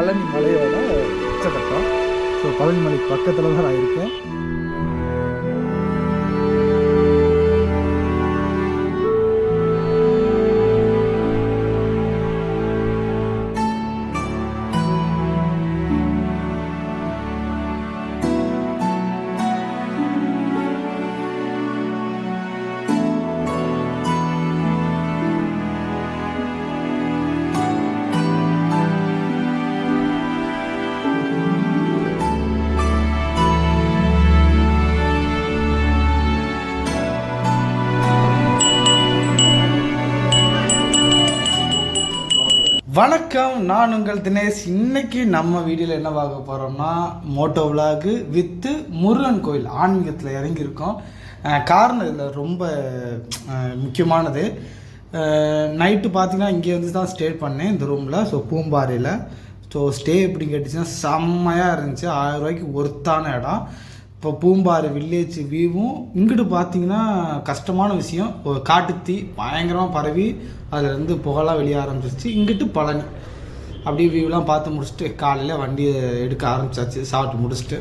பழனி மலையோட உச்சகட்டம். ஸோ பழனி மலைக்கு பக்கத்தில் தான் நான் இருக்கேன். வணக்கம் நான் உங்கள் தினேஷ். இன்னைக்கு நம்ம வீடியோவில் என்ன பார்க்க போகிறோம்னா மோட்டோ விலாகு வித்து முருகன் கோயில் ஆன்மீகத்தில் இறங்கியிருக்கோம். காரணம் இதில் ரொம்ப முக்கியமானது. நைட்டு பார்த்தீங்கன்னா இங்கே வந்து தான் ஸ்டே பண்ணேன் இந்த ரூமில் ஸோ பூம்பாறையில். ஸோ ஸ்டே எப்படின்னு கேட்டுச்சுன்னா செம்மையாக இருந்துச்சு. ஆயிரம் ரூபாய்க்கு ஒர்த்தான இடம். இப்போ பூம்பாறு வில்லேஜ் வியூவும் இங்கிட்டு பார்த்தீங்கன்னா கஷ்டமான விஷயம். ஒரு காட்டுத்தீ பயங்கரமாக பரவி அதுலேருந்து புகழாக வெளியே ஆரம்பிச்சிருச்சு. இங்கிட்டு பழனி. அப்படியே வியூலாம் பார்த்து முடிச்சுட்டு காலையில் வண்டியை எடுக்க ஆரம்பிச்சாச்சு. சாப்பிட்டு முடிச்சுட்டு.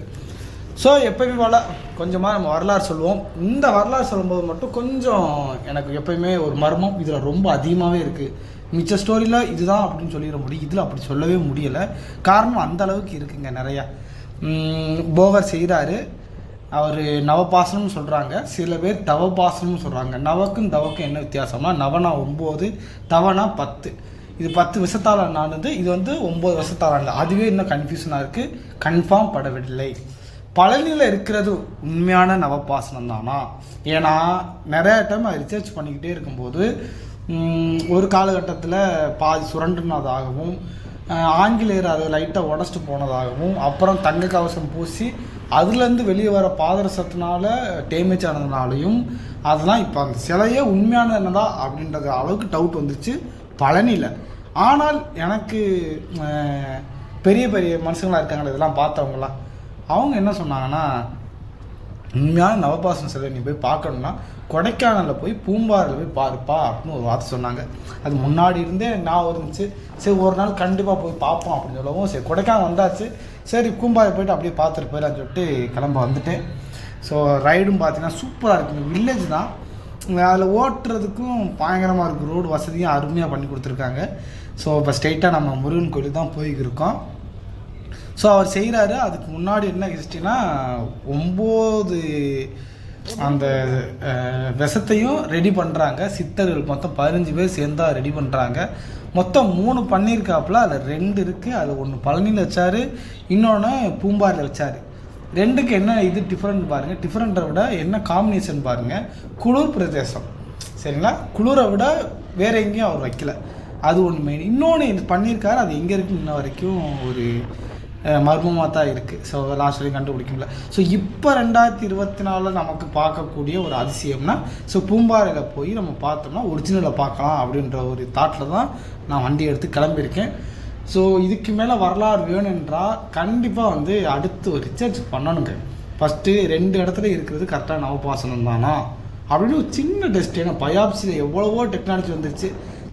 ஸோ எப்பயுமே போல கொஞ்சமாக நம்ம வரலாறு சொல்லுவோம் இந்த வரலாறு சொல்லும்போது மட்டும் கொஞ்சம் எனக்கு எப்பயுமே ஒரு மர்மம். இதில் ரொம்ப அதிகமாகவே இருக்குது மிச்ச ஸ்டோரியில் இதுதான் அப்படின்னு சொல்லிட முடியும். இதில் அப்படி சொல்லவே முடியலை. காரணம் அந்த அளவுக்கு இருக்குங்க நிறையா. போகர் செய்கிறாரு அவர் நவபாசனம்னு சொல்கிறாங்க சில பேர் தவபாசனம்னு சொல்கிறாங்க நவக்கும் தவக்கும் என்ன வித்தியாசம்னா நவனா ஒம்பது தவனா பத்து. இது பத்து விஷத்தால் இது வந்து ஒம்பது விஷத்தால் அதுவே இன்னும் கன்ஃபியூஷனாக இருக்குது கன்ஃபார்ம் படவில்லை. பழனியில் இருக்கிறது உண்மையான நவபாசனம் தானா ஏன்னா நிறைய டைம் ரிசர்ச் பண்ணிக்கிட்டே இருக்கும்போது ஒரு காலகட்டத்தில் பாதி சுரண்டுனதாகவும் ஆங்கிலேயர் அதை லைட்டாக உடச்சிட்டு போனதாகவும் அப்புறம் தங்க கவசம் பூசி அதுலேருந்து வெளியே வர பாதரசத்தினால டேமேஜ் ஆனதுனாலையும் அதெல்லாம் இப்போ அந்த சிலையே உண்மையான என்னதா அப்படின்றது அளவுக்கு டவுட் வந்துச்சு. பழனியில். ஆனால் எனக்கு பெரிய பெரிய மனுஷங்களாக இருக்காங்களே இதெல்லாம் பார்த்தவங்களாம் அவங்க என்ன சொன்னாங்கன்னா உண்மையான நவபாசன சிலை நீ போய் பார்க்கணுன்னா கொடைக்கானலில் போய் பூம்பாரில் போய் பாருப்பா அப்படின்னு ஒரு வார்த்தை சொன்னாங்க. அது முன்னாடி இருந்தே நான் இருந்துச்சு. சரி ஒரு நாள் கண்டிப்பாக போய் பார்ப்போம் அப்படின்னு சொல்லவும் சரி கொடைக்கானல் வந்தாச்சு. சரி பூம்பாறை போயிட்டு அப்படியே பார்த்துட்டு போயிடலான்னு சொல்லிட்டு கிளம்ப வந்துட்டேன். ஸோ ரைடும் பார்த்தீங்கன்னா சூப்பராக இருக்குங்க வில்லேஜ் தான். அதில் ஓட்டுறதுக்கும் பயங்கரமாக இருக்குது ரோடு வசதியும் அருமையாக பண்ணி கொடுத்துருக்காங்க. ஸோ இப்போ ஸ்ட்ரெயிட்டாக நம்ம முருகன் கோயில் தான் போய்க்கிருக்கோம். ஸோ அவர் செய்கிறாரு அதுக்கு முன்னாடி என்ன ஹிஸ்ட்ரினா ஒம்பது அந்த விஷத்தையும் ரெடி பண்ணுறாங்க சித்தர்கள் மொத்தம் பதினஞ்சு பேர் சேர்ந்தா ரெடி பண்ணுறாங்க மொத்தம் மூணு பண்ணியிருக்காப்புல அதில் ரெண்டு இருக்குது அதில் ஒன்று பழனியில் வச்சார். இன்னொன்று பூம்பாரில் வச்சார். ரெண்டுக்கு என்ன இது டிஃப்ரெண்ட் பாருங்கள் டிஃப்ரெண்ட்டை விட என்ன காம்பினேஷன் பாருங்கள் குளிர் பிரதேசம். சரிங்களா? குளிரை விட வேற எங்கேயும் அவர் வைக்கல. அது ஒன்று மெயின் இன்னொன்று இது பண்ணியிருக்காரு அது எங்கே இருக்குன்னு இன்ன வரைக்கும் ஒரு மர்மமாக தான் இருக்குது ஸோ லாஸ்ட் வரைக்கும் கண்டுபிடிக்க முடியல. ஸோ இப்போ ரெண்டாயிரத்தி இருபத்தி நாலில் நமக்கு பார்க்கக்கூடிய ஒரு அதிசயம்னா ஸோ பூம்பாறையில் போய் நம்ம பார்த்தோம்னா ஒரிஜினலை பார்க்கலாம் அப்படின்ற ஒரு தாட்டில் தான் நான் வண்டி எடுத்து கிளம்பியிருக்கேன். ஸோ இதுக்கு மேலே வரலாறு வேணுன்றால் கண்டிப்பாக வந்து அடுத்து ஒரு ரிசர்ச் பண்ணணுங்க. ஃபஸ்ட்டு ரெண்டு இடத்துல இருக்கிறது கரெக்டாக நவபாசனம் தானா? அப்படின்னு ஒரு சின்ன டெஸ்ட் ஏன்னா பயாப்சியில் எவ்வளவோ டெக்னாலஜி வந்துருச்சு.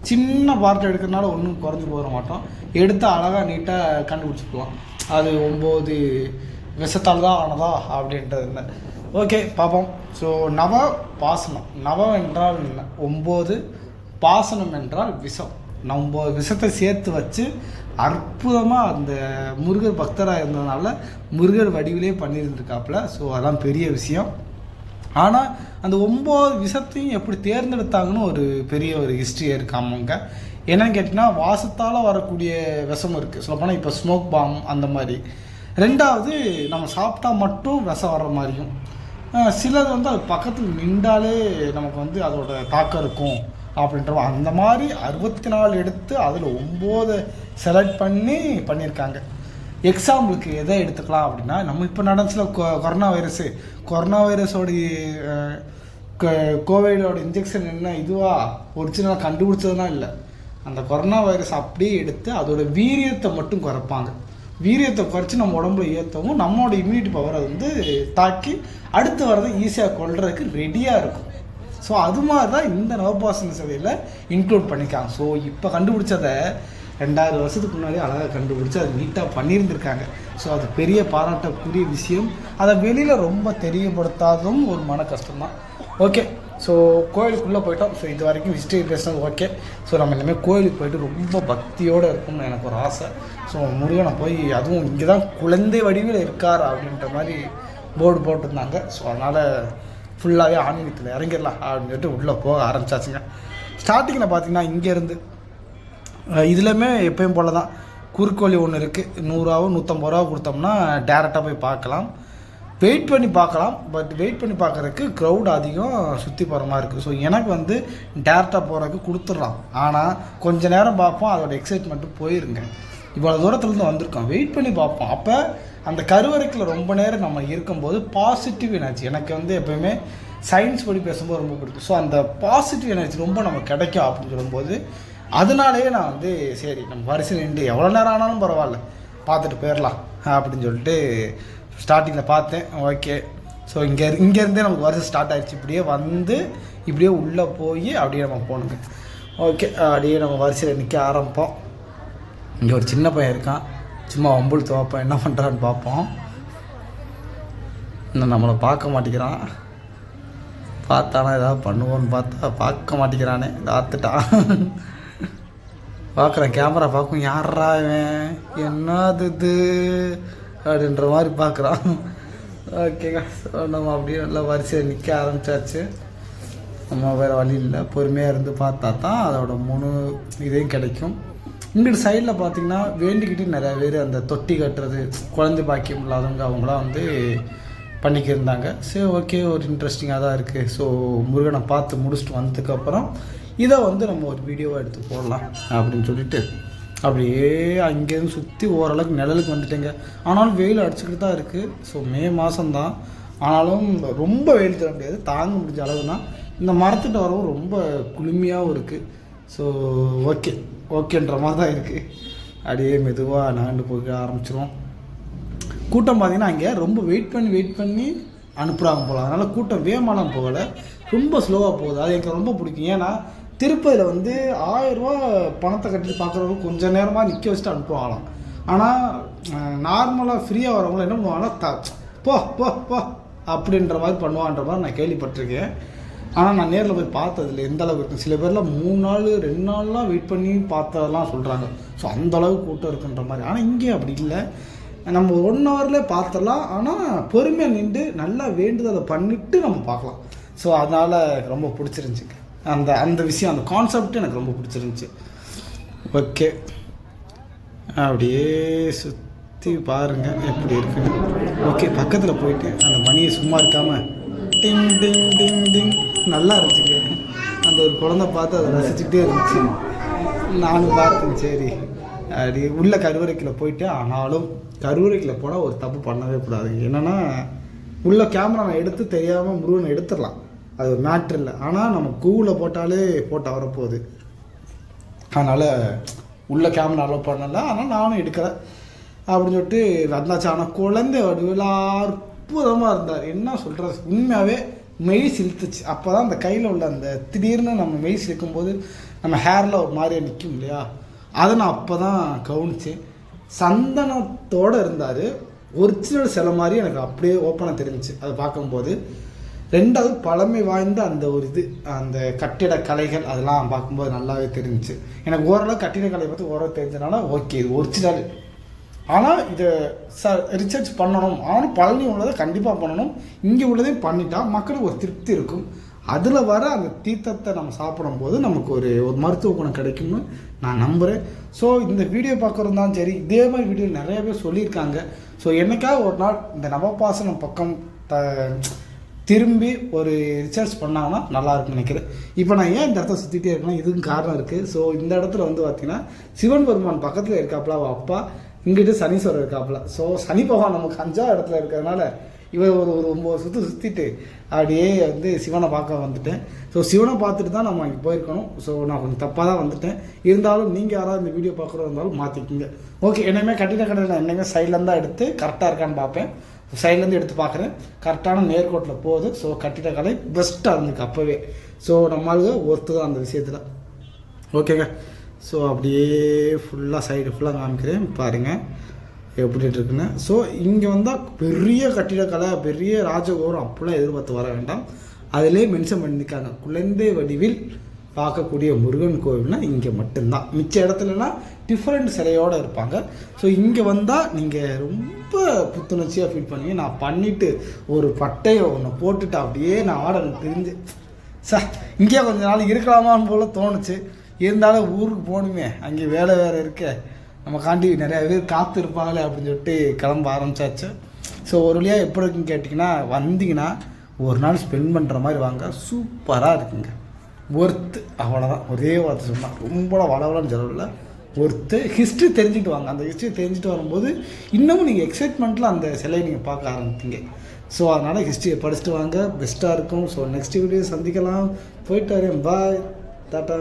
சின்ன பார்ட் எடுக்கிறனால ஒன்றும் குறைஞ்சி போக மாட்டோம். எடுத்து அழகாக நீட்டாக கண்டுபிடிச்சிக்கலாம். அது ஒம்பது விஷத்தால் தான் ஆனதா அப்படின்றது இல்லை ஓகே பார்ப்போம். ஸோ நவ பாசனம் நவம் என்றால் என்ன? ஒம்பது பாசனம் என்றால் விஷம். நம்ம விஷத்தை சேர்த்து வச்சு அற்புதமாக அந்த முருகர் பக்தராக இருந்ததுனால முருகர் வடிவிலே பண்ணியிருந்திருக்காப்புல. ஸோ அதான் பெரிய விஷயம். ஆனால் அந்த ஒம்பது விஷத்தையும் எப்படி தேர்ந்தெடுத்தாங்கன்னு ஒரு பெரிய ஒரு ஹிஸ்ட்ரி இருக்காமங்க என்னன்னு கேட்டிங்கன்னா வாசத்தால் வரக்கூடிய விஷம் இருக்குது சொல்லப்போனால் இப்போ ஸ்மோக் பாம் அந்த மாதிரி. ரெண்டாவது நம்ம சாப்பிட்டா மட்டும் விஷம் வர்ற மாதிரியும். சிலது வந்து அது பக்கத்தில் நின்றாலே நமக்கு வந்து அதோட தாக்கம் இருக்கும் அப்படின்ற அந்த மாதிரி அறுபத்தி நாலு எடுத்து அதில் ஒம்பது செலக்ட் பண்ணி பண்ணியிருக்காங்க. எக்ஸாம்பிளுக்கு எதை எடுத்துக்கலாம் அப்படின்னா நம்ம இப்போ நடந்துச்சுல கொ- கொரோனா வைரஸு கொரோனா வைரஸோடைய கோவிடோட இன்ஜெக்ஷன் என்ன இதுவா? ஒரிஜினலாக கண்டுபிடிச்சதுலாம் இல்லை. அந்த கொரோனா வைரஸ் அப்படியே எடுத்து அதோட வீரியத்தை மட்டும் குறைப்பாங்க. வீரியத்தை குறைச்சி நம்ம உடம்புல ஏற்றவும் நம்மளோட இம்யூனிட்டி பவரை வந்து தாக்கி அடுத்து வரதை ஈஸியாக கொள்றதுக்கு ரெடியாக இருக்கும். ஸோ அது மாதிரி தான் இந்த நவபாசன சதையில் இன்க்ளூட் பண்ணிக்காங்க. ஸோ இப்போ கண்டுபிடிச்சதை ரெண்டாயிரம் வருஷத்துக்கு முன்னாடி அழகாக கண்டுபிடிச்சி அது நீட்டாக பண்ணியிருந்திருக்காங்க. ஸோ அது பெரிய பாராட்டக்கூடிய விஷயம். அதை வெளியில் ரொம்ப தெரியப்படுத்தாததும் ஒரு மன கஷ்டம்தான். ஓகே ஸோ கோயிலுக்குள்ளே போயிட்டோம். ஸோ இது வரைக்கும் ஹிஸ்ட்ரி பேசுனது ஓகே ஸோ நம்ம இனிமேல் கோயிலுக்கு போயிட்டு ரொம்ப பக்தியோடு இருக்கணும்னு எனக்கு ஒரு ஆசை. ஸோ முருகனை போய் அதுவும் இங்கே தான் குழந்தை வடிவில் இருக்கார் அப்படின்ற மாதிரி போர்டு போட்டிருந்தாங்க. ஸோ அதனால் ஃபுல்லாகவே ஆன்மீகத்தில் இறங்கிடலாம் அப்படின்னு சொல்லிட்டு உள்ளே போக ஆரம்பிச்சாச்சுங்க. ஸ்டார்டிங்கில் பார்த்தீங்கன்னா இங்கேருந்து இதுலையுமே எப்பயும் போல தான் குறுக்கோழி ஒன்று இருக்குது நூறுரூவாவோ நூற்றம்பது ரூபா கொடுத்தோம்னா டேரெக்டாக போய் பார்க்கலாம். வெயிட் பண்ணி பார்க்கலாம். பட் வெயிட் பண்ணி பார்க்குறதுக்கு க்ரௌட் அதிகம் சுற்றி போகிற மாதிரி இருக்குது ஸோ எனக்கு வந்து டேரெக்டாக போகிறதுக்கு கொடுத்துட்றான் ஆனால் கொஞ்ச நேரம் பார்ப்போம். அதோட எக்ஸைட்மெண்ட்டு போயிருங்க. இவ்வளோ தூரத்துலேருந்து வந்திருக்கோம். வெயிட் பண்ணி பார்ப்போம். அப்போ அந்த கருவறைக்கில் ரொம்ப நேரம் நம்ம இருக்கும்போது பாசிட்டிவ் எனர்ஜி எனக்கு வந்து எப்போயுமே சயின்ஸ் படி பேசும்போது ரொம்ப பிடிக்கும். ஸோ அந்த பாசிட்டிவ் எனர்ஜி ரொம்ப நமக்கு கிடைக்கும் அப்படின்னு சொல்லும்போது அதனாலேயே நான் வந்து சரி நம்ம வரிசையில் நின்று எவ்வளோ நேரம் ஆனாலும் பரவாயில்ல பார்த்துட்டு போயிடலாம் அப்படின்னு சொல்லிட்டு ஸ்டார்டிங்கில் பார்த்தேன். ஓகே ஸோ இங்கே இங்கேருந்தே நமக்கு வருஷம் ஸ்டார்ட் ஆகிடுச்சு இப்படியே வந்து இப்படியே உள்ளே போய் அப்படியே நம்ம போகணுங்க. ஓகே அப்படியே நம்ம வரிசையில் நிற்க ஆரம்பிப்போம். இங்கே ஒரு சின்ன பையன் இருக்கான். சும்மா வம்புள் துவப்போம். என்ன பண்ணுறான்னு பார்ப்போம். இன்னும் நம்மளை பார்க்க மாட்டேங்கிறான். பார்த்தானா ஏதாவது பண்ணுவோன்னு பார்த்தா பார்க்க மாட்டேங்கிறானே. பார்த்துட்டான் பார்க்குறேன் கேமரா பார்க்கும் யாரா இவன்? என்னது இது அப்படின்ற மாதிரி பார்க்குறான் ஓகேங்க ஸோ நம்ம அப்படியே நல்லா வரிசையில் நிற்க ஆரம்பிச்சாச்சு. நம்ம வேறு வழி இல்லை. பொறுமையாக இருந்து பார்த்தா தான் அதோட முழு இதையும் கிடைக்கும். இங்கிட்டு சைடில் பார்த்தீங்கன்னா வேண்டிக்கிட்டு நிறைய பேர் அந்த தொட்டி கட்டுறது குழந்தை பாக்கியம் இல்லாதவங்க அவங்களாம் வந்து பண்ணிக்கிருந்தாங்க சரி ஓகே ஒரு இன்ட்ரெஸ்டிங்காக தான் இருக்குது ஸோ முருகனை பார்த்து முடிச்சுட்டு வந்ததுக்கப்புறம் இதை வந்து நம்ம ஒரு வீடியோவாக எடுத்து போடலாம் அப்படின்னு சொல்லிட்டு அப்படியே அங்கேருந்து சுற்றி ஓரளவுக்கு நிழலுக்கு வந்துட்டேங்க. ஆனாலும் வெயில் அடிச்சுக்கிட்டு தான் இருக்குது ஸோ மே மாதம்தான் ஆனாலும் ரொம்ப வெயில் தர முடியாது. தாங்க முடிஞ்ச அளவு தான் இந்த மரத்துட்டு வரவும் ரொம்ப குளுமையாகவும் இருக்குது ஸோ ஓகே ஓகேன்ற மாதிரி தான் இருக்குது அப்படியே மெதுவாக நகண்டு போக ஆரம்பிச்சிரும் கூட்டம் பார்த்தீங்கன்னா அங்கே ரொம்ப வெயிட் பண்ணி வெயிட் பண்ணி அனுப்புகிறாங்க போகலாம் அதனால் கூட்டம் வேகமாலாம் போகலை. ரொம்ப ஸ்லோவாக போகுது. அது எனக்கு ரொம்ப பிடிக்கும். ஏன்னா திருப்பதியில் வந்து ஆயிரரூவா பணத்தை கட்டிட்டு பார்க்குறவங்க கொஞ்சம் நேரமாக நிற்க வச்சுட்டு அனுப்புவாங்களாம் ஆனால் நார்மலாக ஃப்ரீயாக வரவங்கள என்ன பண்ணுவாங்கன்னா த போ போ போ அப்படின்ற மாதிரி பண்ணுவான்ற மாதிரி நான் கேள்விப்பட்டிருக்கேன். ஆனால் நான் நேரில் போய் பார்த்ததில்ல எந்த அளவுக்கு இருக்கு சில பேர்லாம் மூணு நாள் ரெண்டு நாள்லாம் வெயிட் பண்ணி பார்த்ததெல்லாம் சொல்கிறாங்க ஸோ அந்த அளவுக்கு கூட்டம் இருக்குன்ற மாதிரி. ஆனால் இங்கே அப்படி இல்லை. நம்ம ஒன் ஹவரில் பார்த்துடலாம். ஆனால் பொறுமையாக நின்று நல்லா வேண்டுதலை பண்ணிவிட்டு நம்ம பார்க்கலாம். ஸோ அதனால் ரொம்ப பிடிச்சிருந்துச்சிங்க. அந்த அந்த விஷயம் அந்த கான்செப்ட் எனக்கு ரொம்ப பிடிச்சிருந்துச்சி. ஓகே. அப்படியே சுற்றி பாருங்கள் எப்படி இருக்குன்னு. ஓகே பக்கத்தில் போயிட்டு அந்த மணியை சும்மா இருக்காமல் டிங் டிங் டிங் டிங் நல்லா இருந்துச்சுங்க. அந்த ஒரு குழந்தை பார்த்து அதை ரசிச்சுக்கிட்டே இருந்துச்சு. நானும் பார்த்தேன் சரி. அப்படி உள்ள கருவறைக்கில் போயிட்டு ஆனாலும் கருவறைக்குள்ள போனால் ஒரு தப்பு பண்ணவே கூடாது. என்னென்னா உள்ள கேமரா நான் எடுத்து தெரியாமல் முருகனை எடுத்துடலாம். அது ஒரு மேட்ரு இல்லை. ஆனால் நம்ம கூகுளில் போட்டாலே போட்டு வரப்போகுது அதனால் உள்ள கேமரா அலோவ் பண்ணல. ஆனால் நானும் எடுக்கிறேன் அப்படின்னு சொல்லிட்டு வந்தாச்சு. ஆனால் குழந்தை வடிவில் அற்புதமாக இருந்தார். என்ன சொல்கிறது உண்மையாகவே மெய் சிலுத்துச்சு அப்போ தான் அந்த கையில் உள்ள அந்த திடீர்னு நம்ம மெய் சிலுக்கும்போது நம்ம ஹேரில் ஒரு மாதிரியே நிற்கும் இல்லையா? அதை நான் அப்போ தான் கவனித்தேன் சந்தனத்தோடு இருந்தார். ஒரிஜினல் சிலை மாதிரி எனக்கு அப்படியே ஓப்பனாக தெரிஞ்சிச்சு. அதை பார்க்கும்போது. ரெண்டாவது பழமை வாய்ந்த அந்த ஒரு இது அந்த கட்டிட கலைகள் அதெல்லாம் பார்க்கும்போது நல்லாவே தெரிஞ்சுச்சு. எனக்கு ஓரளவு கட்டிடக்கலை பற்றி ஓரளவு தெரிஞ்சனால ஓகே இது ஒரிஜினல். ஆனால் இதை ச ரிசர்ச் பண்ணணும். ஆனால் பழனி உள்ளதை கண்டிப்பாக பண்ணணும். இங்கே உள்ளதையும் பண்ணிட்டால் மக்களுக்கு ஒரு திருப்தி இருக்கும். அதில் வர அந்த தீர்த்தத்தை நம்ம சாப்பிடும்போது நமக்கு ஒரு ஒரு மருத்துவ குணம் கிடைக்கும்னு நான் நம்புகிறேன் ஸோ இந்த வீடியோ பார்க்குறதாலும் சரி. இதே மாதிரி வீடியோ நிறைய பேர் சொல்லியிருக்காங்க. ஸோ என்னைக்காவது ஒரு நாள் இந்த நவபாசனம் பக்கம் த திரும்பி ஒரு ரிசர்ச் பண்ணாங்கன்னா நல்லாயிருக்கும்னு நினைக்கிறேன். இப்போ நான் ஏன் இந்த இடத்த சுற்றிட்டே இருக்கேன்னா இதுக்கும் காரணம் இருக்குது ஸோ இந்த இடத்துல வந்து பார்த்தீங்கன்னா சிவன் பெருமான் பக்கத்தில் இருக்காப்புல அவள் அப்பா இங்கிட்டு சனீஸ்வரர் இருக்காப்புல. ஸோ சனி பகவான் நமக்கு அஞ்சாவது இடத்துல இருக்கிறதுனால இவர் ஒரு ஒரு ஒம்பது சுற்று சுற்றிட்டு அப்படியே வந்து சிவனை பார்க்க வந்துட்டேன். ஸோ சிவனை பார்த்துட்டு தான் நம்ம அங்கே போயிருக்கணும். ஸோ நான் கொஞ்சம் தப்பாக தான் வந்துட்டேன். இருந்தாலும் நீங்கள் யாராவது இந்த வீடியோ பார்க்குறதா இருந்தாலும் மாற்றிக்கிங்க ஓகே என்னையுமே கட்டிட கட்டிட என்னையுமே சைட்லேருந்து தான் எடுத்து கரெக்டாக இருக்கான்னு பார்ப்பேன். சைட்லேருந்து எடுத்து பார்க்குறேன். கரெக்டான நேர்கோட்டில் போகுது. ஸோ கட்டிடக்கலை பெஸ்ட்டாக இருந்துருக்கு அப்போவே. ஸோ நம்மளுக்கு ஒர்த்து தான் அந்த விஷயத்தில். ஓகேங்க ஸோ அப்படியே ஃபுல்லாக சைடு ஃபுல்லாக காமிக்கிறேன். பாருங்கள் எப்படி இருக்குன்னு. ஸோ இங்கே வந்தால் பெரிய கட்டிடக்கலை பெரிய ராஜகோரம் அப்படிலாம் எதிர்பார்த்து வர வேண்டாம். அதிலே மென்ஷன் பண்ணியிருக்காங்க. குழந்தை வடிவில் பார்க்கக்கூடிய முருகன் கோவில்னால் இங்கே மட்டும்தான். மிச்ச இடத்துலலாம் டிஃப்ரெண்ட் சிலையோடு இருப்பாங்க. ஸோ இங்கே வந்தால் நீங்கள் ரொம்ப புத்துணர்ச்சியாக ஃபீல் பண்ணி நான் பண்ணிவிட்டு ஒரு பட்டையை ஒன்று போட்டுட்டு அப்படியே நான் ஆடணும் தெரிஞ்சு சார் இங்கே கொஞ்ச நாள் இருக்கலாமான்னு போல தோணுச்சு. இருந்தாலும் ஊருக்கு போகணுமே. அங்கே வேலை வேறு இருக்க. நம்ம காண்டி நிறையா பேர் காத்து இருப்பாங்களே அப்படின்னு சொல்லிட்டு கிளம்ப ஆரம்பிச்சாச்சு. ஸோ ஒரு வழியாக எப்படி இருக்குன்னு கேட்டிங்கன்னா வந்தீங்கன்னா ஒரு நாள் ஸ்பெண்ட் பண்ணுற மாதிரி வாங்க. சூப்பராக இருக்குங்க. ஒர்த்து அவ்வளோதான் ஒரே வார்த்தை சொன்னால் ரொம்ப வளவலன்னு சொல்லல. ஒர்த்து ஹிஸ்ட்ரி தெரிஞ்சுட்டு வாங்க. அந்த ஹிஸ்ட்ரி தெரிஞ்சுட்டு வரும்போது இன்னமும் நீங்கள் எக்ஸைட்மெண்ட்டில் அந்த சிலையை நீங்கள் பார்க்க ஆரம்பிப்பீங்க. ஸோ அதனால் ஹிஸ்ட்ரியை படிச்சுட்டு வாங்க. பெஸ்ட்டாக இருக்கும். ஸோ நெக்ஸ்ட் வீடியோ சந்திக்கலாம். போயிட்டு வரேன். பாய் டாட்டா